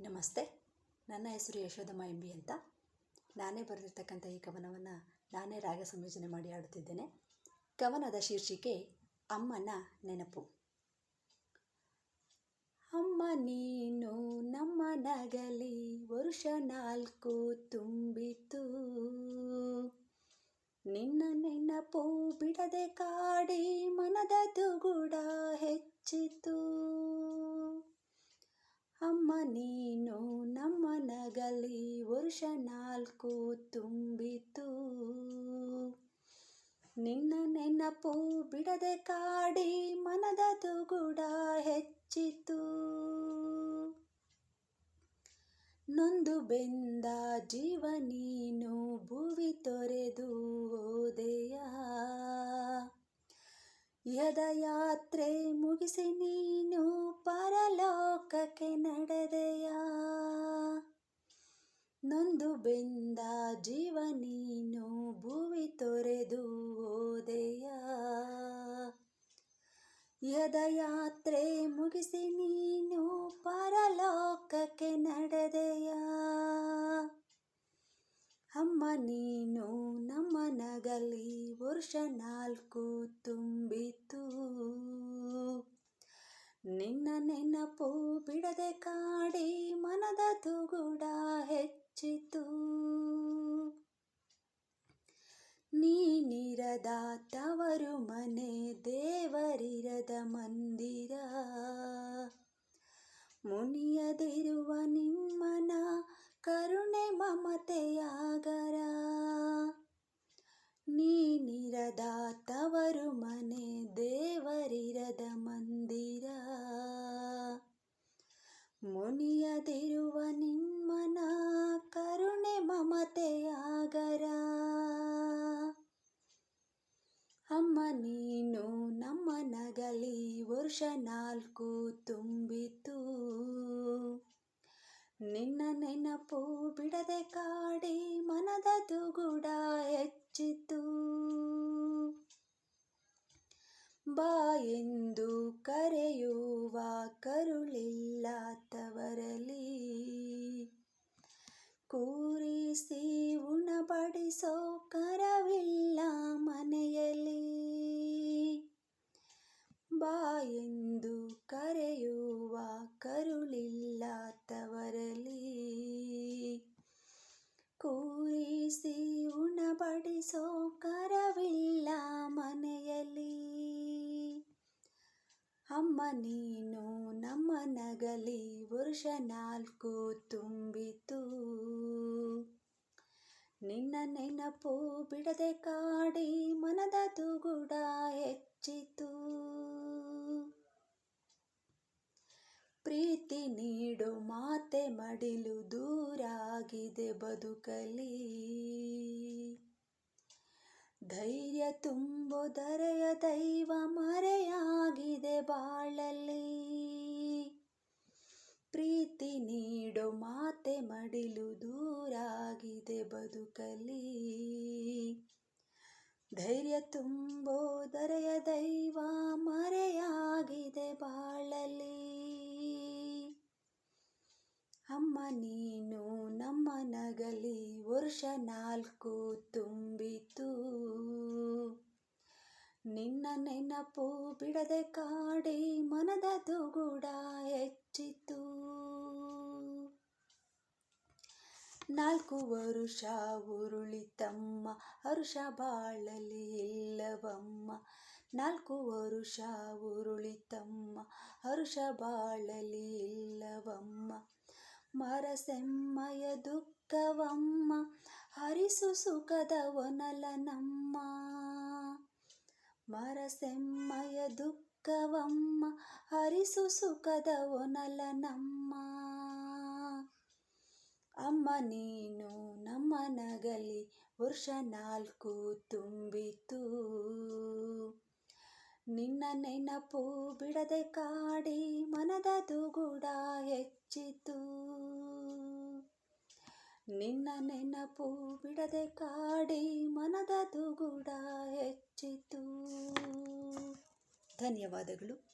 ನಮಸ್ತೆ. ನನ್ನ ಹೆಸರು ಯಶೋಧಮ್ಮ ಎಂ ಬಿ ಅಂತ. ನಾನೇ ಬರೆದಿರ್ತಕ್ಕಂಥ ಈ ಕವನವನ್ನು ನಾನೇ ರಾಗ ಸಂಯೋಜನೆ ಮಾಡಿ ಆಡುತ್ತಿದ್ದೇನೆ ಕವನದ ಶೀರ್ಷಿಕೆ, ಅಮ್ಮನ ನೆನಪು. ಅಮ್ಮ ನೀನು ನಮ್ಮ ನಗಲಿ ವರುಷ ನಾಲ್ಕು ತುಂಬಿತು ನಿನ್ನ ನೆನಪು ಬಿಡದೆ ಕಾಡಿ ಮನದ ತುಗುಡ ಹೆಚ್ಚಿತು ಅಮ್ಮ ನೀನು ನಮ್ಮ ವರ್ಷ ನಾಲ್ಕು ತುಂಬಿತು ನಿನ್ನ ನೆನಪು ಬಿಡದೆ ಕಾಡಿ ಮನದ ತುಗುಡ ಹೆಚ್ಚಿತು ನೊಂದು ಬೆಂದ ಜೀವ ನೀನು ಭುವಿ ತೊರೆದು ಹೋದೆಯ. ಯದಯಾತ್ರೆ ಮುಗಿಸಿ ನೀನು ಪರಲೋಕಕ್ಕೆ ನಡೆದೆಯ ನೊಂದು ಬೆಂದ ಜೀವ ನೀನು ಭುವಿ ತೊರೆದು ಹೋದೆಯ. ಯದಯಾತ್ರೆ ಮುಗಿಸಿ ನೀನು ಪರಲೋಕಕ್ಕೆ ನಡೆದೆಯ. ಅಮ್ಮ ನೀನು ನಮ್ಮ ನಗಲಿ ವರ್ಷ ನಾಲ್ಕು ತುಂಬಿತು ನಿನ್ನ ನೆನಪು ಬಿಡದೆ ಕಾಡಿ ಮನದ ತುಗುಡ ಹೆಚ್ಚಿತು. ನೀನಿರದ ತವರು ಮನೆ ದೇವರಿರದ ಮಂದಿರ. ಮುನಿಯದಿರುವ ನಿಮ್ಮನ ಕರುಣೆ ಮಮತೆಯಾಗರ. ನೀನಿರದ ನಗಲಿ ವರ್ಷ ನಾಲ್ಕು ತುಂಬಿತು ನಿನ್ನ ನೆನಪು ಬಿಡದೆ ಕಾಡಿ ಮನದ ತುಗುಡ ಹೆಚ್ಚಿತು ಬಾ ಎಂದು ಕರೆಯುವ ಕರುಳಿಲ್ಲ ಅಮ್ಮ ನೀನು ನಮ್ಮ ನಗಲಿ ವರ್ಷ ನಾಲ್ಕು ತುಂಬಿತು ನಿನ್ನ ನೆನಪು ಬಿಡದೆ ಕಾಡಿ ಮನದ ತುಗುಡ ಹೆಚ್ಚಿತು ಪ್ರೀತಿ ನೀಡು ಮಾತೆ ಮಡಿಲು ದೂರಾಗಿದೆ ಬದುಕಲಿ ಧೈರ್ಯ ತುಂಬು ದರೆಯ ದೈವ ಬಾಳಲ್ಲಿ ಪ್ರೀತಿ ನೀಡೋ ಮಾತೆ ಮಡಿಲು ದೂರಾಗಿದೆ ಬದುಕಲಿ ಧೈರ್ಯ ತುಂಬೋ ದರೆಯ ದೈವ ಮರೆಯಾಗಿದೆ ಬಾಳಲಿ. ಅಮ್ಮ ನೀನು ನಮ್ಮ ನಗಲಿ ವರ್ಷ ನಾಲ್ಕು ತುಂಬಿತು. ನಿನ್ನ ನೆನಪು ಬಿಡದೆ ಕಾಡಿ ಮನದ ತುಗುಡ ಹೆಚ್ಚಿತು ನಾಲ್ಕು ವರುಷ ಉರುಳಿತಮ್ಮ, ಹರುಷ ಬಾಳಲಿ ಇಲ್ಲವಮ್ಮ. ನಾಲ್ಕು ವರುಷ ಉರುಳಿತಮ್ಮ, ಹರುಷ ಬಾಳಲಿ ಇಲ್ಲವಮ್ಮ. ಮರಸೆಮ್ಮಯ ದುಃಖವಮ್ಮ, ಹರಿಸು ಸುಖದ ಒನಲನಮ್ಮ. ಮರಸೆಮ್ಮಯ ದುಃಖವಮ್ಮ, ಹರಿಸು ಸುಖದ ಒನಲನಮ್ಮ ಅಮ್ಮ ನೀನು ನಮ್ಮ ನಗಲಿ ವರ್ಷ ನಾಲ್ಕು ತುಂಬಿತು. ನಿನ್ನ ನೆನಪು ಬಿಡದೆ ಕಾಡಿ, ಮನದ ದುಗುಡ ಹೆಚ್ಚಿತು. ನಿನ್ನ ನೆನಪು ಬಿಡದೆ ಕಾಡಿ ಮನದ ತುಗುಡ ಹೆಚ್ಚಿತು. ಧನ್ಯವಾದಗಳು.